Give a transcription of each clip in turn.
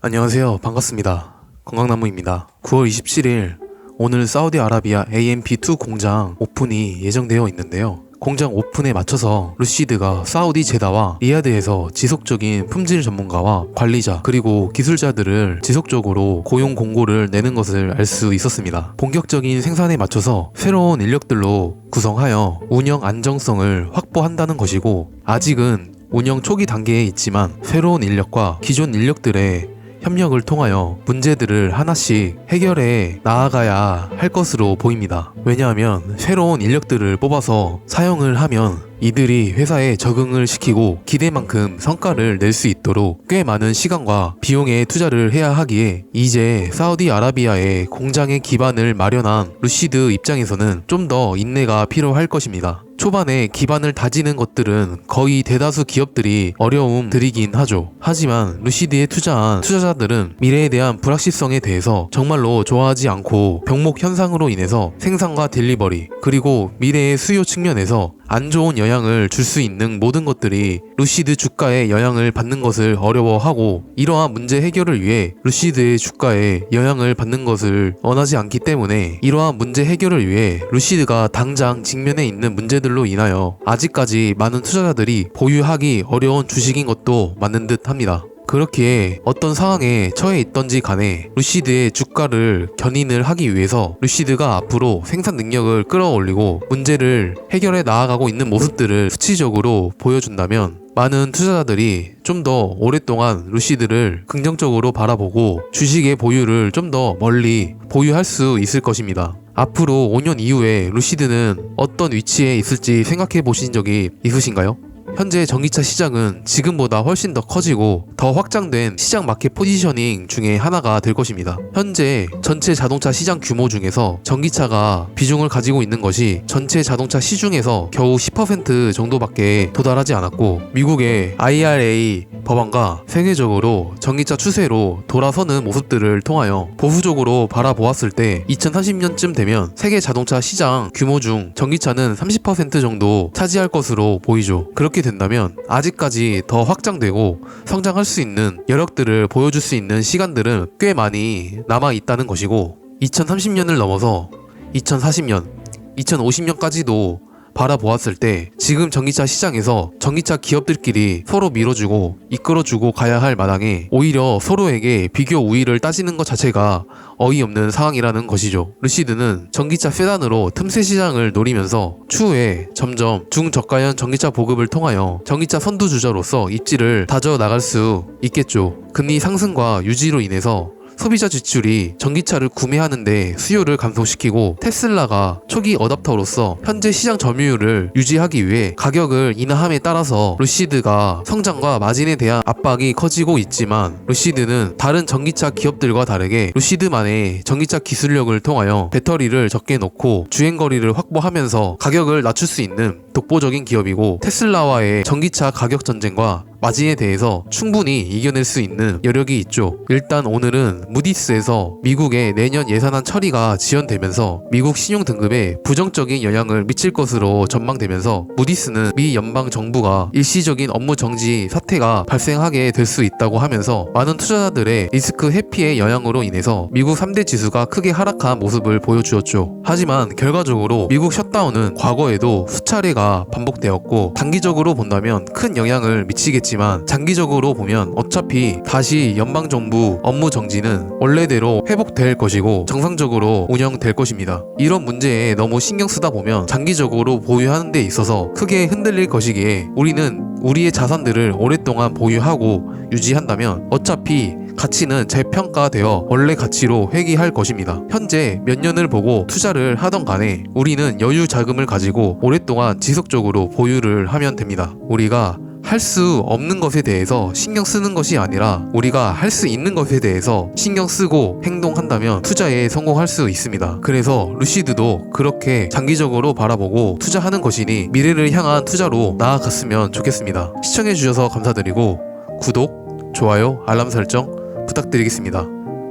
안녕하세요. 반갑습니다. 건강나무입니다. 9월 27일 오늘 사우디아라비아 AMP2 공장 오픈이 예정되어 있는데요. 공장 오픈에 맞춰서 루시드가 사우디 제다와 리야드에서 지속적인 품질 전문가와 관리자 그리고 기술자들을 지속적으로 고용 공고를 내는 것을 알 수 있었습니다. 본격적인 생산에 맞춰서 새로운 인력들로 구성하여 운영 안정성을 확보한다는 것이고 아직은 운영 초기 단계에 있지만 새로운 인력과 기존 인력들의 협력을 통하여 문제들을 하나씩 해결해 나아가야 할 것으로 보입니다. 왜냐하면 새로운 인력들을 뽑아서 사용을 하면 이들이 회사에 적응을 시키고 기대만큼 성과를 낼 수 있도록 꽤 많은 시간과 비용에 투자를 해야 하기에 이제 사우디아라비아의 공장의 기반을 마련한 루시드 입장에서는 좀 더 인내가 필요할 것입니다. 초반에 기반을 다지는 것들은 거의 대다수 기업들이 어려움 들이긴 하죠. 하지만 루시드에 투자한 투자자들은 미래에 대한 불확실성에 대해서 정말로 좋아하지 않고 병목 현상으로 인해서 생산과 딜리버리 그리고 미래의 수요 측면에서 안 좋은 영향을 줄 수 있는 모든 것들이 루시드 주가에 영향을 받는 것을 어려워하고 이러한 문제 해결을 위해 루시드의 주가에 영향을 받는 것을 원하지 않기 때문에 이러한 문제 해결을 위해 루시드가 당장 직면해 있는 문제들로 인하여 아직까지 많은 투자자들이 보유하기 어려운 주식인 것도 맞는 듯 합니다. 그렇기에 어떤 상황에 처해 있던지 간에 루시드의 주가를 견인을 하기 위해서 루시드가 앞으로 생산 능력을 끌어올리고 문제를 해결해 나아가고 있는 모습들을 수치적으로 보여준다면 많은 투자자들이 좀 더 오랫동안 루시드를 긍정적으로 바라보고 주식의 보유를 좀 더 멀리 보유할 수 있을 것입니다. 앞으로 5년 이후에 루시드는 어떤 위치에 있을지 생각해 보신 적이 있으신가요? 현재 전기차 시장은 지금보다 훨씬 더 커지고 더 확장된 시장 마켓 포지셔닝 중에 하나가 될 것입니다. 현재 전체 자동차 시장 규모 중에서 전기차가 비중을 가지고 있는 것이 전체 자동차 시중에서 겨우 10% 정도밖에 도달하지 않았고 미국의 IRA 법안과 세계적으로 전기차 추세로 돌아서는 모습들을 통하여 보수적으로 바라보았을 때 2030년쯤 되면 세계 자동차 시장 규모 중 전기차는 30% 정도 차지할 것으로 보이죠. 그렇게 된다면 아직까지 더 확장되고 성장할 수 있는 여력들을 보여줄 수 있는 시간들은 꽤 많이 남아 있다는 것이고 2030년을 넘어서 2040년, 2050년까지도 바라보았을 때 지금 전기차 시장에서 전기차 기업들끼리 서로 밀어주고 이끌어주고 가야 할 마당에 오히려 서로에게 비교 우위를 따지는 것 자체가 어이없는 상황이라는 것이죠. 루시드는 전기차 세단으로 틈새 시장을 노리면서 추후에 점점 중저가형 전기차 보급을 통하여 전기차 선두주자로서 입지를 다져 나갈 수 있겠죠. 금리 상승과 유지로 인해서 소비자 지출이 전기차를 구매하는데 수요를 감소시키고 테슬라가 초기 어답터로서 현재 시장 점유율을 유지하기 위해 가격을 인하함에 따라서 루시드가 성장과 마진에 대한 압박이 커지고 있지만 루시드는 다른 전기차 기업들과 다르게 루시드만의 전기차 기술력을 통하여 배터리를 적게 넣고 주행거리를 확보하면서 가격을 낮출 수 있는 독보적인 기업이고 테슬라와의 전기차 가격 전쟁과 마진에 대해서 충분히 이겨낼 수 있는 여력이 있죠. 일단 오늘은 무디스에서 미국의 내년 예산안 처리가 지연되면서 미국 신용 등급에 부정적인 영향을 미칠 것으로 전망되면서 무디스는 미 연방 정부가 일시적인 업무 정지 사태가 발생하게 될 수 있다고 하면서 많은 투자자들의 리스크 회피의 영향으로 인해서 미국 3대 지수가 크게 하락한 모습을 보여주었죠. 하지만 결과적으로 미국 셧다운은 과거에도 수차례가 반복되었고 단기적으로 본다면 큰 영향을 미치겠지만 있지만 장기적으로 보면 어차피 다시 연방정부 업무 정지는 원래대로 회복될 것이고 정상적으로 운영될 것입니다. 이런 문제에 너무 신경 쓰다 보면 장기적으로 보유하는 데 있어서 크게 흔들릴 것이기에 우리는 우리의 자산들을 오랫동안 보유하고 유지한다면 어차피 가치는 재평가되어 원래 가치로 회귀할 것입니다. 현재 몇 년을 보고 투자를 하던 간에 우리는 여유 자금을 가지고 오랫동안 지속적으로 보유를 하면 됩니다. 우리가 할 수 없는 것에 대해서 신경 쓰는 것이 아니라 우리가 할 수 있는 것에 대해서 신경 쓰고 행동한다면 투자에 성공할 수 있습니다. 그래서 루시드도 그렇게 장기적으로 바라보고 투자하는 것이니 미래를 향한 투자로 나아갔으면 좋겠습니다. 시청해주셔서 감사드리고 구독, 좋아요, 알람 설정 부탁드리겠습니다.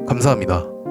감사합니다.